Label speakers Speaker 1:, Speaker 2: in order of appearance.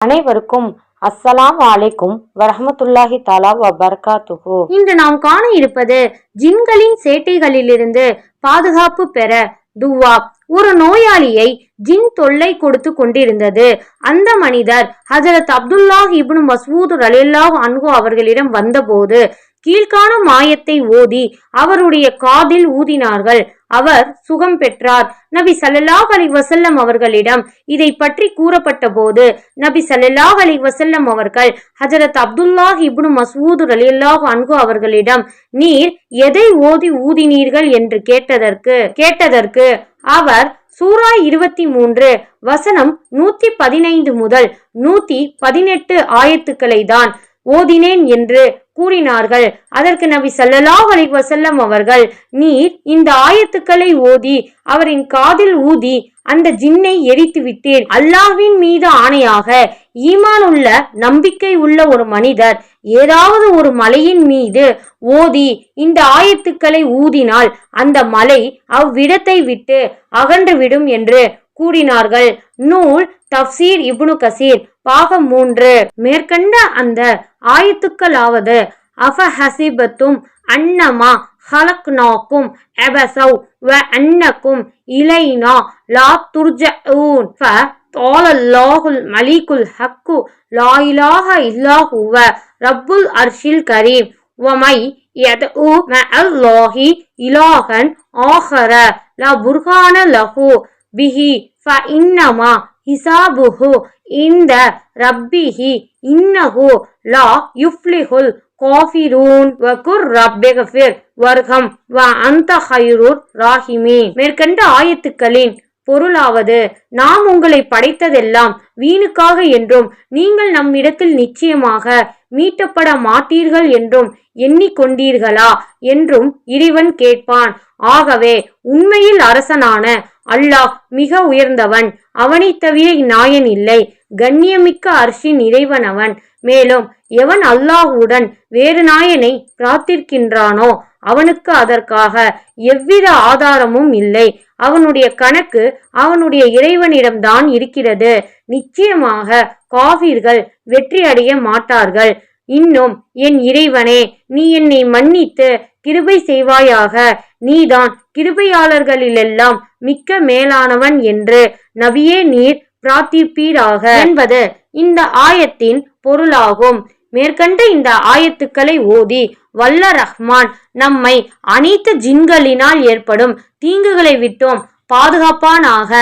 Speaker 1: அனைவருக்கும் அஸ்ஸலாம் வலைக்கும் வரஹமத்துல்லாஹி தாலா வபர்காத்துஹு.
Speaker 2: இன்று நாம் காண இருப்பது ஜின்களின் சேட்டைகளிலிருந்து பாதுகாப்பு பெற துவா. ஒரு நோயாளியை ஜின் தொல்லை கொடுத்து கொண்டிருந்தது. அந்த மனிதர் ஹஜரத் அப்துல்லாஹ் இப்னு மசூத் ரலில்லாஹ் அன்கு அவர்களிடம் வந்தபோது கீழ்காணும் மாயத்தை ஓதி அவருடைய காதில் ஊதினார்கள். அவர் சுகம் பெற்றார். நபி சல்லாஹ் அலி வசல்லம் அவர்களிடம் இதை பற்றி கூறப்பட்ட போது நபி சல்லாஹ் அலி வசல்லம் அவர்கள் ஹஜரத் அப்துல்லாஹ் இப்னு மசூது ரலியல்லாஹு அன்கு அவர்களிடம் நீர் எதை ஓதி ஊதினீர்கள்? என்று கேட்டதற்கு கேட்டதற்கு அவர் சூரா இருபத்தி மூன்று வசனம் நூத்தி பதினைந்து முதல் நூத்தி பதினெட்டு ஆயத்துக்களை தான் ஓதினேன் என்று கூறினார்கள். அதற்கு நபி ஸல்லல்லாஹு அலைஹி வஸல்லம் அவர்கள் நீர் இந்த ஆயத்துக்களை ஓதி அவரின் காதில் ஊதி அந்த ஜின்னை எரித்து விட்டீர் அல்லாஹ்வின் மீது ஆணையாக ஈமான் உள்ள நம்பிக்கை உள்ள ஒரு மனிதர் ஏதாவது ஒரு மலையின் மீது ஓதி இந்த ஆயத்துக்களை ஊதினால் அந்த மலை அவ்விடத்தை விட்டு அகன்றுவிடும் என்று கூறினார்கள். நூல் தப்சீர் இப்னு கசீர் பாகம் மூன்று. மேற்கண்ட அந்த ஆயத்துக்களாவது அஃப ஹசிபத்தும் அன்னமா ஹலக்னாக்கும் அபசவ் வ அன்னக்கும் இலைனா லா துர்ஜஊன் ஃப قال الله الملك الحق لا إله إلا هو رب العرش الكريم ومن يدعو مع الله إلها آخر لا برهان له به فإنما حسابه இந்த ரப்பிஹி இன்னஹு லா யுஃப்லிஹுல் காஃபிரூன் வகுர் ரப்பெகஃபிர் வர்கம். வ அந்த ஹைரூர் ராஹிமே மேற்கண்ட ஆயத்துக்களின் பொருளாவது நாம் உங்களை படைத்ததெல்லாம் வீணுக்காக என்றும் நீங்கள் நம்மிடத்தில் நிச்சயமாக மீட்டப்பட மாட்டீர்கள் என்றும் எண்ணிக்கொண்டீர்களா? என்றும் இறைவன் கேட்பான். ஆகவே உண்மையில் அரசனான அல்லாஹ் மிக உயர்ந்தவன். அவனைத் தவிர நாயன் இல்லை. கண்ணியமிக்க அரசின் இறைவன் அவன். மேலும் எவன் அல்லாஹுடன் வேறு நாயனை பிரார்த்திக்கின்றானோ அவனுக்கு அதற்காக எவ்வித ஆதாரமும் இல்லை. அவனுடைய கணக்கு அவனுடைய இறைவனிடம்தான் இருக்கிறது. நிச்சயமாக காவிர்கள் வெற்றி அடைய மாட்டார்கள். இன்னும் என் இறைவனே நீ என்னை மன்னித்து கிருபை செய்வாயாக. நீதான் கிருபையாளர்களிலெல்லாம் மிக்க மேலானவன் என்று நபியே நீர் பிரார்த்திப்பீராக. என்பது இந்த ஆயத்தின் பொருளாகும். மேற்கண்ட இந்த ஆயத்துக்களை ஓதி வல்ல ரஹ்மான் நம்மை அனைத்து ஜின்களினால் ஏற்படும் தீங்குகளை விட்டும். பாதுகாப்பானாக.